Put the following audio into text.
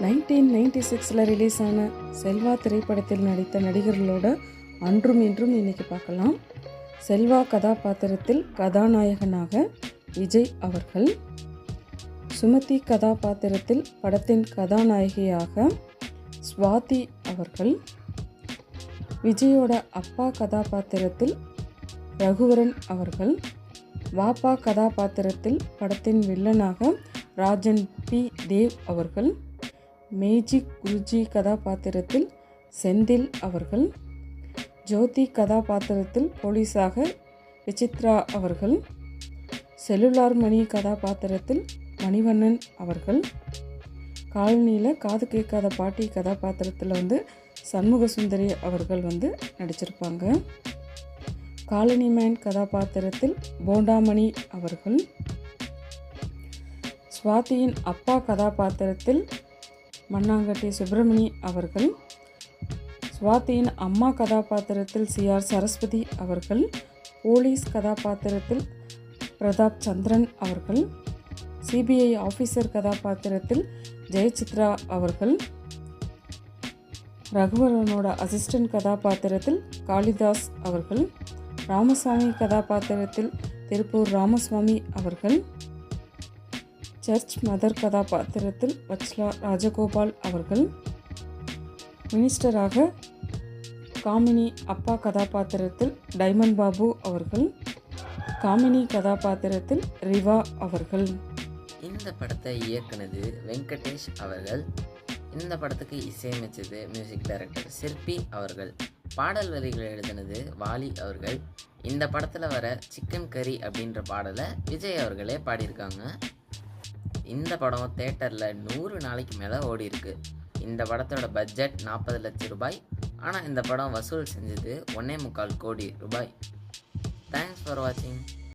Nineteen ninety சிக்ஸில் release ஆன செல்வா திரைப்படத்தில் நடித்த நடிகர்களோட அன்றும் இன்றும் இன்னைக்கு பார்க்கலாம். செல்வா கதாபாத்திரத்தில் கதாநாயகனாக விஜய் அவர்கள் சுமதி கதாபாத்திரத்தில் படத்தின் கதாநாயகியாக ஸ்வாதி அவர்கள் விஜயோட அப்பா கதாபாத்திரத்தில் ரகுவரன் அவர்கள் வாப்பா கதாபாத்திரத்தில் படத்தின் வில்லனாக ராஜன் பி. தேவ் அவர்கள் மேஜிக் குருஜி கதாபாத்திரத்தில் செந்தில் அவர்கள் ஜோதி கதாபாத்திரத்தில் போலீஸாக விசித்ரா அவர்கள் செல்லுலார் மணி கதாபாத்திரத்தில் மணிவண்ணன் அவர்கள் காலனியில் காது கேட்காத பாட்டி கதாபாத்திரத்தில் வந்து சண்முக சுந்தரி அவர்கள் வந்து நடிச்சிருப்பாங்க. காலனி மேன் கதாபாத்திரத்தில் போண்டாமணி அவர்கள் ஸ்வாதியின் அப்பா கதாபாத்திரத்தில் மண்ணாங்கட்டி சுப்பிரமணி அவர்கள் சுவாத்தியின் அம்மா கதாபாத்திரத்தில் சி. ஆர். சரஸ்வதி அவர்கள் போலீஸ் கதாபாத்திரத்தில் பிரதாப் சந்திரன் அவர்கள் சிபிஐ ஆஃபீஸர் கதாபாத்திரத்தில் ஜெயசித்ரா அவர்கள் ரகுவரனோட அசிஸ்டன்ட் கதாபாத்திரத்தில் காளிதாஸ் அவர்கள் ராமசாமி கதாபாத்திரத்தில் திருப்பூர் ராமசுவாமி அவர்கள் சர்ச் மதர் கதாபாத்திரத்தில் வச்லா ராஜகோபால் அவர்கள் மினிஸ்டராக காமினி அப்பா கதாபாத்திரத்தில் டைமண்ட் பாபு அவர்கள் காமினி கதாபாத்திரத்தில் ரிவா அவர்கள். இந்த படத்தை இயக்குனது வெங்கடேஷ் அவர்கள். இந்த படத்துக்கு இசையமைச்சது மியூசிக் டைரக்டர் சிற்பி அவர்கள். பாடல் வரிகளை எழுதினது வாலி அவர்கள். இந்த படத்தில் வர சிக்கன் கறி அப்படின்ற பாடலை விஜய் அவர்களே பாடியிருக்காங்க. இந்த படம் தேட்டரில் நூறு நாளைக்கு மேலே ஓடி இருக்கு இந்த படத்தோட பட்ஜெட் நாற்பது லட்சம் ரூபாய். ஆனால் இந்த படம் வசூல் செஞ்சது ஒன்னே முக்கால் கோடி ரூபாய். தேங்க்ஸ் ஃபார் வாட்சிங்